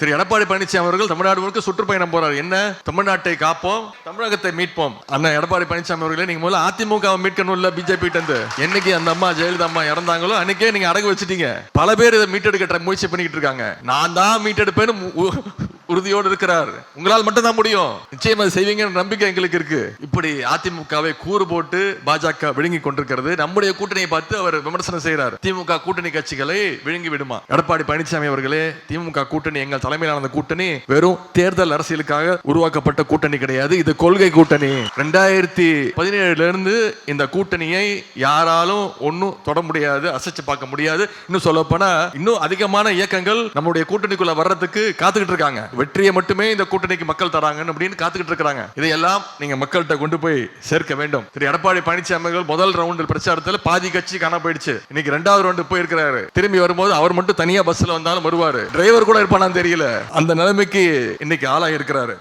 திரு எடப்பாடி பழனிசாமி அவர்கள் தமிழ்நாடு முழுக்க சுற்றுப்பயணம் போறார். என்ன? தமிழ்நாட்டை காப்போம் தமிழகத்தை மீட்போம். அண்ணன் எடப்பாடி பழனிசாமி அவர்களே நீங்க முதல்ல அதிமுக இல்ல பிஜேபி இருந்து என்னைக்கு அந்த அம்மா ஜெயலலிதா அம்மா இறந்தாங்களோ அன்னைக்கே நீங்க அடகு வச்சிட்டீங்க. பல பேர் இதை மீட்டெடுக்க முயற்சி பண்ணிக்கிட்டு இருக்காங்க. நான் தான் மீட்டெடுப்பேன்னு உறுதியோடு இருக்கிறார். உங்களால் மட்டும்தான் முடியும். நிச்சயம் அது செய்வீங்கன்ற நம்பிக்கை எங்களுக்கு இருக்கு. இப்படி அதிமுகவை கூறு போட்டு பாஜக விழுங்கி கொண்டிருக்கிறது. நம்முடைய கூட்டணியை பார்த்து அவர் விமர்சனம் செய்கிறார். திமுக கூட்டணி கட்சிகளை விழுங்கி விடுமா? எடப்பாடி பழனிசாமி அவர்களே திமுக கூட்டணி எங்கள் தலைமையிலான அந்த கூட்டணி வெறும் தேர்தல் அரசியலுக்காக உருவாக்கப்பட்ட கூட்டணி கிடையாது. இது கொள்கை கூட்டணி. ரெண்டாயிரத்தி பதினேழுல இருந்து இந்த கூட்டணியை யாராலும் ஒன்னும் தொட முடியாது அசைச்சு பார்க்க முடியாது. இன்னும் சொல்ல போனா இன்னும் அதிகமான இயக்கங்கள் நம்முடைய கூட்டணிக்குள்ள வர்றதுக்கு காத்துக்கிட்டு இருக்காங்க. வெற்றியை மட்டுமே இந்த கூட்டணிக்கு மக்கள் தராங்கன்னு அப்படின்னு காத்துக்கிட்டு இருக்கிறாங்க. இதையெல்லாம் நீங்க மக்கள்கிட்ட கொண்டு போய் சேர்க்க வேண்டும். திரு. எடப்பாடி பழனிசாமி முதல் ரவுண்டில் பிரச்சாரத்தில் பாதி கட்சி காண போயிடுச்சு. இன்னைக்கு ரெண்டாவது ரவுண்டு போயிருக்கிறாரு. திரும்பி வரும்போது அவர் மட்டும் தனியா பஸ்ல வந்தாலும் வருவாரு. டிரைவர் கூட இருப்பானான்னு தெரியல. அந்த நிலைமைக்கு இன்னைக்கு ஆளாக இருக்கிறாரு